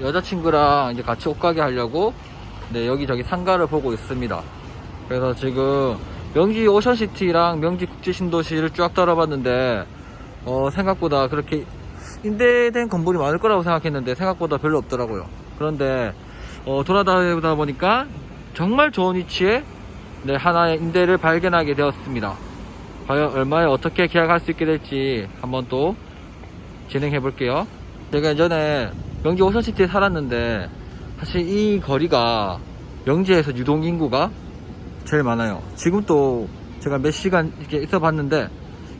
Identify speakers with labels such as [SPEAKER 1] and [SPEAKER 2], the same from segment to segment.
[SPEAKER 1] 여자친구랑 이제 같이 옷가게 하려고 네, 여기저기 상가를 보고 있습니다. 그래서 지금 명지 오션시티랑 명지 국제신도시를 쭉 돌아봤는데 어, 생각보다 그렇게 임대된 건물이 많을 거라고 생각했는데 생각보다 별로 없더라고요. 그런데 어, 돌아다니다 보니까 정말 좋은 위치에 네, 하나의 임대를 발견하게 되었습니다. 과연 얼마에 어떻게 계약할 수 있게 될지 한번 또 진행해 볼게요. 제가 예전에 명지 오션시티에 살았는데 사실 이 거리가 명지에서 유동 인구가 제일 많아요. 지금 또 제가 몇 시간 이렇게 있어 봤는데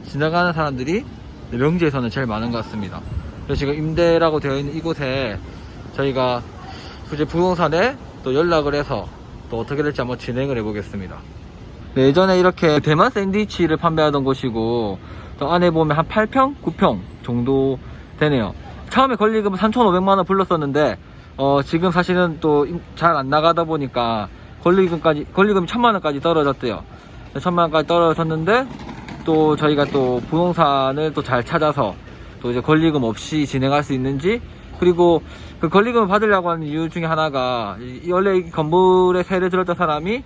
[SPEAKER 1] 지나가는 사람들이 명지에서는 제일 많은 것 같습니다. 그래서 지금 임대라고 되어 있는 이곳에 저희가 이제 부동산에 또 연락을 해서 또 어떻게 될지 한번 진행을 해보겠습니다. 네, 예전에 이렇게 대만 샌드위치를 판매하던 곳이고 또 안에 보면 한 8평, 9평 정도 되네요. 처음에 권리금은 3,500만 원 불렀었는데 어, 지금 사실은 또 잘 안 나가다 보니까 권리금까지 권리금이 1,000만 원까지 떨어졌대요. 1,000만 원까지 떨어졌는데 또 저희가 또 부동산을 또 잘 찾아서 또 이제 권리금 없이 진행할 수 있는지 그리고 그 권리금을 받으려고 하는 이유 중에 하나가 원래 이 건물에 세를 들었던 사람이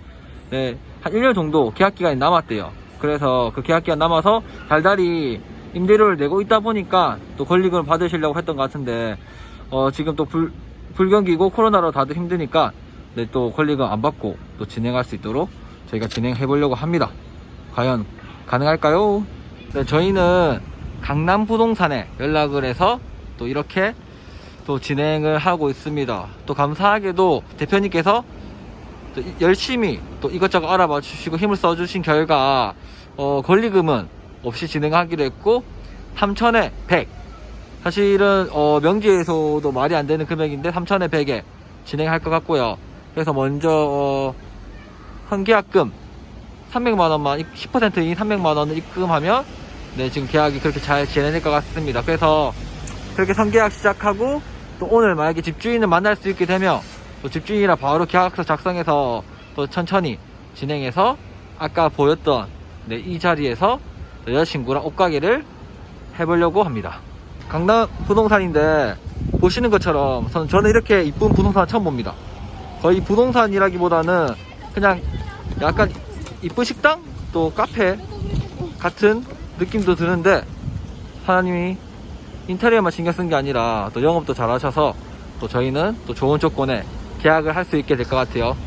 [SPEAKER 1] 네, 한 1년 정도 계약 기간이 남았대요. 그래서 그 계약 기간 남아서 달달이 임대료를 내고 있다 보니까 또 권리금을 받으시려고 했던 것 같은데 어, 지금 또 불, 불경기고 코로나로 다들 힘드니까 네, 또 권리금 안 받고 또 진행할 수 있도록 저희가 진행해 보려고 합니다. 과연 가능할까요? 네, 저희는 강남 부동산에 연락을 해서 또 이렇게 또 진행을 하고 있습니다. 또 감사하게도 대표님께서 또 이- 열심히 또 이것저것 알아봐 주시고 힘을 써 주신 결과 어, 권리금은 없이 진행하기로 했고 3천에 100 사실은 어, 명지에서도 말이 안 되는 금액인데 3천에 100에 진행할 것 같고요. 그래서 먼저 어, 현계약금 300만원만 10%인 300만원을 입금하면 네 지금 계약이 그렇게 잘 진행될 것 같습니다. 그래서 그렇게 선계약 시작하고 또 오늘 만약에 집주인을 만날 수 있게 되면 또 집주인이랑 바로 계약서 작성해서 또 천천히 진행해서 아까 보였던 네, 이 자리에서 여자친구랑 옷가게를 해보려고 합니다. 강남 부동산인데 보시는 것처럼 저는, 이렇게 이쁜 부동산 처음 봅니다. 거의 부동산이라기보다는 그냥 약간 이쁜 식당 또 카페 같은 느낌도 드는데 사장님이 인테리어만 신경 쓴 게 아니라 또 영업도 잘 하셔서 또 저희는 또 좋은 조건에 계약을 할 수 있게 될 것 같아요.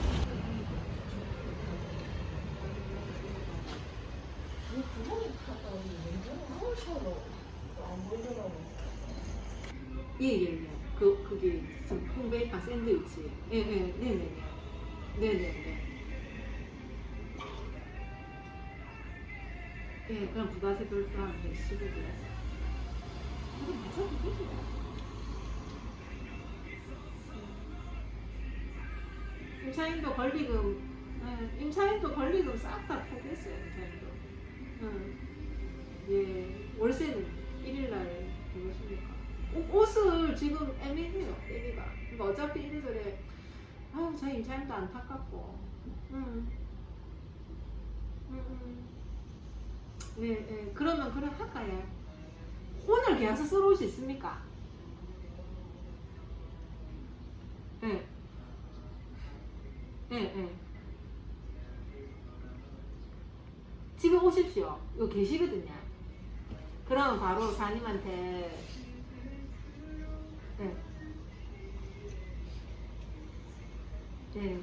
[SPEAKER 2] 예, 예, 예. 그, 그게 지금 콩베이컨 샌드위치. 예, 예, 네네네. 네네네. 예, 그럼 부가세 별도하면 115개. 이거 맞춰도 되지? 임차인도 권리금, 예, 임차인도 권리금 싹 다 포기했어요, 임차인도. 응. 예, 월세는 1일날 그것이니까. 옷- 옷을 지금 애매해요, 애기가. 그러니까 어차피 이래저래, 아유, 저희 임차인도 안타깝고. 응. 응, 응. 네, 네. 그러면 그래 할까요? 오늘 계약서 써올 수 있습니까? 네. 네, 네. 지금 오십시오. 이거 계시거든요. 그러면 바로 사님한테 네. 네.